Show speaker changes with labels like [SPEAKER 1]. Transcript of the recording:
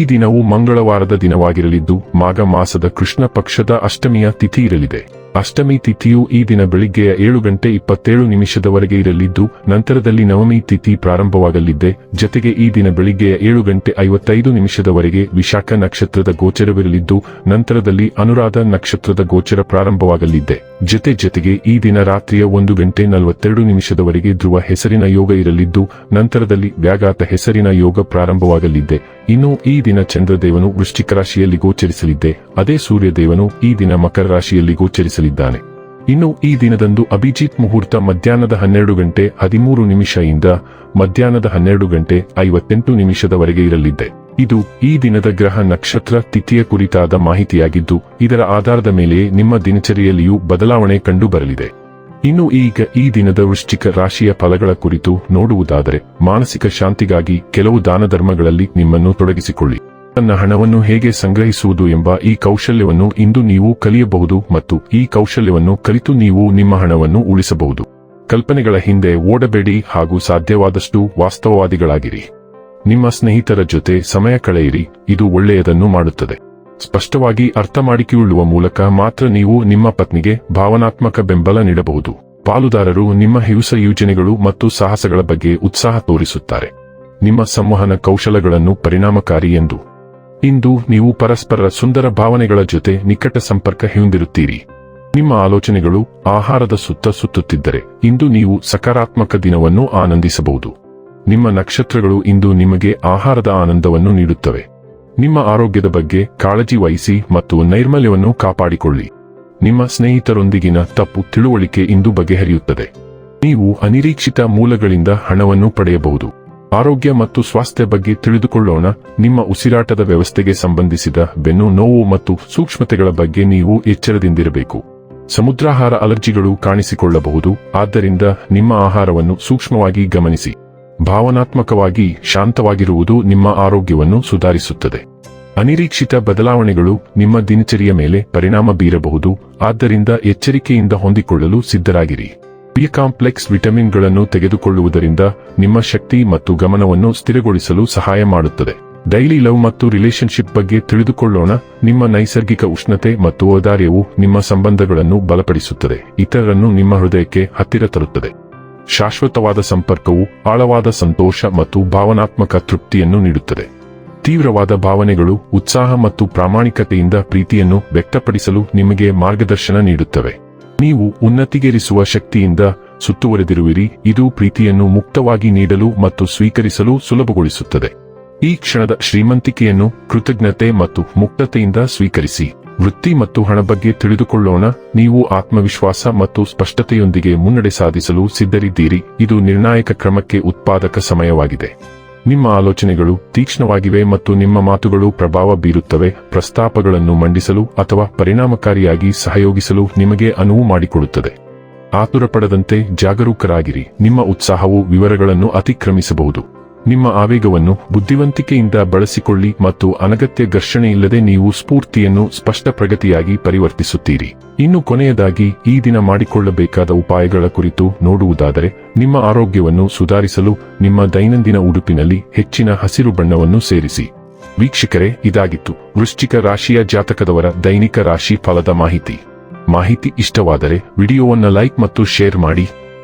[SPEAKER 1] ಈ ದಿನವು ಮಂಗಳವಾರದ ದಿನವಾಗಿರಲಿದ್ದು ಮಾಘ ಮಾಸದ ಕೃಷ್ಣ ಪಕ್ಷದ ಅಷ್ಟಮಿಯ ತಿಥಿ ಇರಲಿದೆ. ಅಷ್ಟಮಿ ತಿಥಿಯು ಈ ದಿನ ಬೆಳಿಗ್ಗೆಯ ಏಳು ಗಂಟೆ ಇಪ್ಪತ್ತೇಳು ನಿಮಿಷದವರೆಗೆ ಇರಲಿದ್ದು, ನಂತರದಲ್ಲಿ ನವಮಿ ತಿಥಿ ಪ್ರಾರಂಭವಾಗಲಿದ್ದೆ ಜತೆಗೆ ಈ ದಿನ ಬೆಳಿಗ್ಗೆಯ ಏಳು ಗಂಟೆ ಐವತ್ತೈದು ನಿಮಿಷದವರೆಗೆ ವಿಶಾಖ ನಕ್ಷತ್ರದ ಗೋಚರವಿರಲಿದ್ದು, ನಂತರದಲ್ಲಿ ಅನುರಾಧ ನಕ್ಷತ್ರದ ಗೋಚರ ಪ್ರಾರಂಭವಾಗಲಿದ್ದೆ ಜತೆ ಜತೆಗೆ ಈ ದಿನ ರಾತ್ರಿಯ ಒಂದು ಗಂಟೆ ನಲವತ್ತೆರಡು ನಿಮಿಷದವರೆಗೆ ಧ್ರುವ ಹೆಸರಿನ ಯೋಗ ಇರಲಿದ್ದು, ನಂತರದಲ್ಲಿ ವ್ಯಾಘಾತ ಹೆಸರಿನ ಯೋಗ ಪ್ರಾರಂಭವಾಗಲಿದ್ದೆ ಇನ್ನು ಈ ದಿನ ಚಂದ್ರದೇವನು ವೃಶ್ಚಿಕ ರಾಶಿಯಲ್ಲಿ ಗೋಚರಿಸಲಿದ್ದೆ ಅದೇ ಸೂರ್ಯದೇವನು ಈ ದಿನ ಮಕರ ರಾಶಿಯಲ್ಲಿ ಗೋಚರಿಸಲಿದ್ದಾನೆ ಇನ್ನು ಈ ದಿನದಂದು ಅಭಿಜಿತ್ ಮುಹೂರ್ತ ಮಧ್ಯಾಹ್ನದ ಹನ್ನೆರಡು ಗಂಟೆ ಹದಿಮೂರು ನಿಮಿಷದಿಂದ ಮಧ್ಯಾಹ್ನದ ಹನ್ನೆರಡು ಗಂಟೆ ಐವತ್ತೆಂಟು ನಿಮಿಷದವರೆಗೆ ಇರಲಿದೆ. ಇದು ಈ ದಿನದ ಗ್ರಹ ನಕ್ಷತ್ರ ತಿಥಿಯ ಕುರಿತಾದ ಮಾಹಿತಿಯಾಗಿದ್ದು, ಇದರ ಆಧಾರದ ಮೇಲೆಯೇ ನಿಮ್ಮ ದಿನಚರಿಯಲ್ಲಿಯೂ ಬದಲಾವಣೆ ಕಂಡುಬರಲಿದೆ. ಇನ್ನು ಈಗ ಈ ದಿನದ ವೃಶ್ಚಿಕ ರಾಶಿಯ ಫಲಗಳ ಕುರಿತು ನೋಡುವುದಾದರೆ, ಮಾನಸಿಕ ಶಾಂತಿಗಾಗಿ ಕೆಲವು ದಾನ ಧರ್ಮಗಳಲ್ಲಿ ನಿಮ್ಮನ್ನು ತೊಡಗಿಸಿಕೊಳ್ಳಿ. ತನ್ನ ಹಣವನ್ನು ಹೇಗೆ ಸಂಗ್ರಹಿಸುವುದು ಎಂಬ ಈ ಕೌಶಲ್ಯವನ್ನು ಇಂದು ನೀವು ಕಲಿಯಬಹುದು ಮತ್ತು ಈ ಕೌಶಲ್ಯವನ್ನು ಕಲಿತು ನೀವು ನಿಮ್ಮ ಹಣವನ್ನು ಉಳಿಸಬಹುದು. ಕಲ್ಪನೆಗಳ ಹಿಂದೆ ಓಡಬೇಡಿ ಹಾಗೂ ಸಾಧ್ಯವಾದಷ್ಟು ವಾಸ್ತವವಾದಿಗಳಾಗಿರಿ. ನಿಮ್ಮ ಸ್ನೇಹಿತರ ಜೊತೆ ಸಮಯ ಕಳೆಯಿರಿ, ಇದು ಒಳ್ಳೆಯದನ್ನು ಮಾಡುತ್ತದೆ. ಸ್ಪಷ್ಟವಾಗಿ ಅರ್ಥ ಮಾಡಿಕೊಳ್ಳುವ ಮೂಲಕ ಮಾತ್ರ ನೀವು ನಿಮ್ಮ ಪತ್ನಿಗೆ ಭಾವನಾತ್ಮಕ ಬೆಂಬಲ ನೀಡಬಹುದು. ಪಾಲುದಾರರು ನಿಮ್ಮ ಹಿಂಸ ಯೋಜನೆಗಳು ಮತ್ತು ಸಾಹಸಗಳ ಬಗ್ಗೆ ಉತ್ಸಾಹ ತೋರಿಸುತ್ತಾರೆ. ನಿಮ್ಮ ಸಂವಹನ ಕೌಶಲಗಳನ್ನು ಪರಿಣಾಮಕಾರಿ ಎಂದು ಇಂದು ನೀವು ಪರಸ್ಪರ ಸುಂದರ ಭಾವನೆಗಳ ಜೊತೆ ನಿಕಟ ಸಂಪರ್ಕ ಹೊಂದಿರುತ್ತೀರಿ. ನಿಮ್ಮ ಆಲೋಚನೆಗಳು ಆಹಾರದ ಸುತ್ತ ಸುತ್ತುತ್ತಿದ್ದರೆ ಇಂದು ನೀವು ಸಕಾರಾತ್ಮಕ ದಿನವನ್ನು ಆನಂದಿಸಬಹುದು. ನಿಮ್ಮ ನಕ್ಷತ್ರಗಳು ಇಂದು ನಿಮಗೆ ಆಹಾರದ ಆನಂದವನ್ನು ನೀಡುತ್ತವೆ. ನಿಮ್ಮ ಆರೋಗ್ಯದ ಬಗ್ಗೆ ಕಾಳಜಿ ವಹಿಸಿ ಮತ್ತು ನೈರ್ಮಲ್ಯವನ್ನು ಕಾಪಾಡಿಕೊಳ್ಳಿ. ನಿಮ್ಮ ಸ್ನೇಹಿತರೊಂದಿಗಿನ ತಪ್ಪು ತಿಳುವಳಿಕೆ ಇಂದು ಬಗೆಹರಿಯುತ್ತದೆ. ನೀವು ಅನಿರೀಕ್ಷಿತ ಮೂಲಗಳಿಂದ ಹಣವನ್ನು ಪಡೆಯಬಹುದು. ಆರೋಗ್ಯ ಮತ್ತು ಸ್ವಾಸ್ಥ್ಯ ಬಗ್ಗೆ ತಿಳಿದುಕೊಳ್ಳೋಣ. ನಿಮ್ಮ ಉಸಿರಾಟದ ವ್ಯವಸ್ಥೆಗೆ ಸಂಬಂಧಿಸಿದ ಬೆನ್ನು ನೋವು ಮತ್ತು ಸೂಕ್ಷ್ಮತೆಗಳ ಬಗ್ಗೆ ನೀವು ಎಚ್ಚರದಿಂದಿರಬೇಕು. ಸಮುದ್ರಾಹಾರ ಅಲರ್ಜಿಗಳು ಕಾಣಿಸಿಕೊಳ್ಳಬಹುದು. ಆದ್ದರಿಂದ ನಿಮ್ಮ ಆಹಾರವನ್ನು ಸೂಕ್ಷ್ಮವಾಗಿ ಗಮನಿಸಿ. ಭಾವನಾತ್ಮಕವಾಗಿ ಶಾಂತವಾಗಿರುವುದು ನಿಮ್ಮ ಆರೋಗ್ಯವನ್ನು ಸುಧಾರಿಸುತ್ತದೆ. ಅನಿರೀಕ್ಷಿತ ಬದಲಾವಣೆಗಳು ನಿಮ್ಮ ದಿನಚರಿಯ ಮೇಲೆ ಪರಿಣಾಮ ಬೀರಬಹುದು. ಆದ್ದರಿಂದ ಎಚ್ಚರಿಕೆಯಿಂದ ಹೊಂದಿಕೊಳ್ಳಲು ಸಿದ್ಧರಾಗಿರಿ. ಬಿ ಕಾಂಪ್ಲೆಕ್ಸ್ ವಿಟಮಿನ್ಗಳನ್ನು ತೆಗೆದುಕೊಳ್ಳುವುದರಿಂದ ನಿಮ್ಮ ಶಕ್ತಿ ಮತ್ತು ಗಮನವನ್ನು ಸ್ಥಿರಗೊಳಿಸಲು ಸಹಾಯ ಮಾಡುತ್ತದೆ. ಡೈಲಿ ಲವ್ ಮತ್ತು ರಿಲೇಶನ್ಶಿಪ್ ಬಗ್ಗೆ ತಿಳಿದುಕೊಳ್ಳೋಣ. ನಿಮ್ಮ ನೈಸರ್ಗಿಕ ಉಷ್ಣತೆ ಮತ್ತು ಔದಾರ್ಯವು ನಿಮ್ಮ ಸಂಬಂಧಗಳನ್ನು ಬಲಪಡಿಸುತ್ತದೆ. ಇತರರನ್ನು ನಿಮ್ಮ ಹೃದಯಕ್ಕೆ ಹತ್ತಿರ ತರುತ್ತದೆ. ಶಾಶ್ವತವಾದ ಸಂಪರ್ಕವು ಆಳವಾದ ಸಂತೋಷ ಮತ್ತು ಭಾವನಾತ್ಮಕ ತೃಪ್ತಿಯನ್ನು ನೀಡುತ್ತದೆ. ತೀವ್ರವಾದ ಭಾವನೆಗಳು ಉತ್ಸಾಹ ಮತ್ತು ಪ್ರಾಮಾಣಿಕತೆಯಿಂದ ಪ್ರೀತಿಯನ್ನು ವ್ಯಕ್ತಪಡಿಸಲು ನಿಮಗೆ ಮಾರ್ಗದರ್ಶನ ನೀಡುತ್ತವೆ. ನೀವು ಉನ್ನತಿಗೇರಿಸುವ ಶಕ್ತಿಯಿಂದ ಸುತ್ತುವರೆದಿರುವಿರಿ. ಇದು ಪ್ರೀತಿಯನ್ನು ಮುಕ್ತವಾಗಿ ನೀಡಲು ಮತ್ತು ಸ್ವೀಕರಿಸಲು ಸುಲಭಗೊಳಿಸುತ್ತದೆ. ಈ ಕ್ಷಣದ ಶ್ರೀಮಂತಿಕೆಯನ್ನು ಕೃತಜ್ಞತೆ ಮತ್ತು ಮುಕ್ತತೆಯಿಂದ ಸ್ವೀಕರಿಸಿ. ವೃತ್ತಿ ಮತ್ತು ಹಣ ಬಗ್ಗೆ ತಿಳಿದುಕೊಳ್ಳೋಣ. ನೀವು ಆತ್ಮವಿಶ್ವಾಸ ಮತ್ತು ಸ್ಪಷ್ಟತೆಯೊಂದಿಗೆ ಮುನ್ನಡೆ ಸಾಧಿಸಲು ಸಿದ್ಧರಿದ್ದೀರಿ. ಇದು ನಿರ್ಣಾಯಕ ಕ್ರಮಕ್ಕೆ ಉತ್ಪಾದಕ ಸಮಯವಾಗಿದೆ. ನಿಮ್ಮ ಆಲೋಚನೆಗಳು ತೀಕ್ಷ್ಣವಾಗಿವೆ ಮತ್ತು ನಿಮ್ಮ ಮಾತುಗಳು ಪ್ರಭಾವ ಬೀರುತ್ತವೆ, ಪ್ರಸ್ತಾಪಗಳನ್ನು ಮಂಡಿಸಲು ಅಥವಾ ಪರಿಣಾಮಕಾರಿಯಾಗಿ ಸಹಯೋಗಿಸಲು ನಿಮಗೆ ಅನುವು ಮಾಡಿಕೊಡುತ್ತದೆ. ಆತುರಪಡದಂತೆ ಜಾಗರೂಕರಾಗಿರಿ. ನಿಮ್ಮ ಉತ್ಸಾಹವು ವಿವರಗಳನ್ನು ಅತಿಕ್ರಮಿಸಬಹುದು. ನಿಮ್ಮ ಆವೇಗವನ್ನು ಬುದ್ಧಿವಂತಿಕೆಯಿಂದ ಬಳಸಿಕೊಳ್ಳಿ ಮತ್ತು ಅನಗತ್ಯ ಘರ್ಷಣೆಯಿಲ್ಲದೆ ನೀವು ಸ್ಫೂರ್ತಿಯನ್ನು ಸ್ಪಷ್ಟ ಪ್ರಗತಿಯಾಗಿ ಪರಿವರ್ತಿಸುತ್ತೀರಿ. ಇನ್ನು ಕೊನೆಯದಾಗಿ, ಈ ದಿನ ಮಾಡಿಕೊಳ್ಳಬೇಕಾದ ಉಪಾಯಗಳ ಕುರಿತು ನೋಡುವುದಾದರೆ, ನಿಮ್ಮ ಆರೋಗ್ಯವನ್ನು ಸುಧಾರಿಸಲು ನಿಮ್ಮ ದೈನಂದಿನ ಉಡುಪಿನಲ್ಲಿ ಹೆಚ್ಚಿನ ಹಸಿರು ಬಣ್ಣವನ್ನು ಸೇರಿಸಿ. ವೀಕ್ಷಕರೇ, ಇದಾಗಿತ್ತು ವೃಶ್ಚಿಕ ರಾಶಿಯ ಜಾತಕದವರ ದೈನಿಕ ರಾಶಿ ಫಲದ ಮಾಹಿತಿ. ಮಾಹಿತಿ ಇಷ್ಟವಾದರೆ ವಿಡಿಯೋವನ್ನು ಲೈಕ್ ಮತ್ತು ಶೇರ್ ಮಾಡಿ.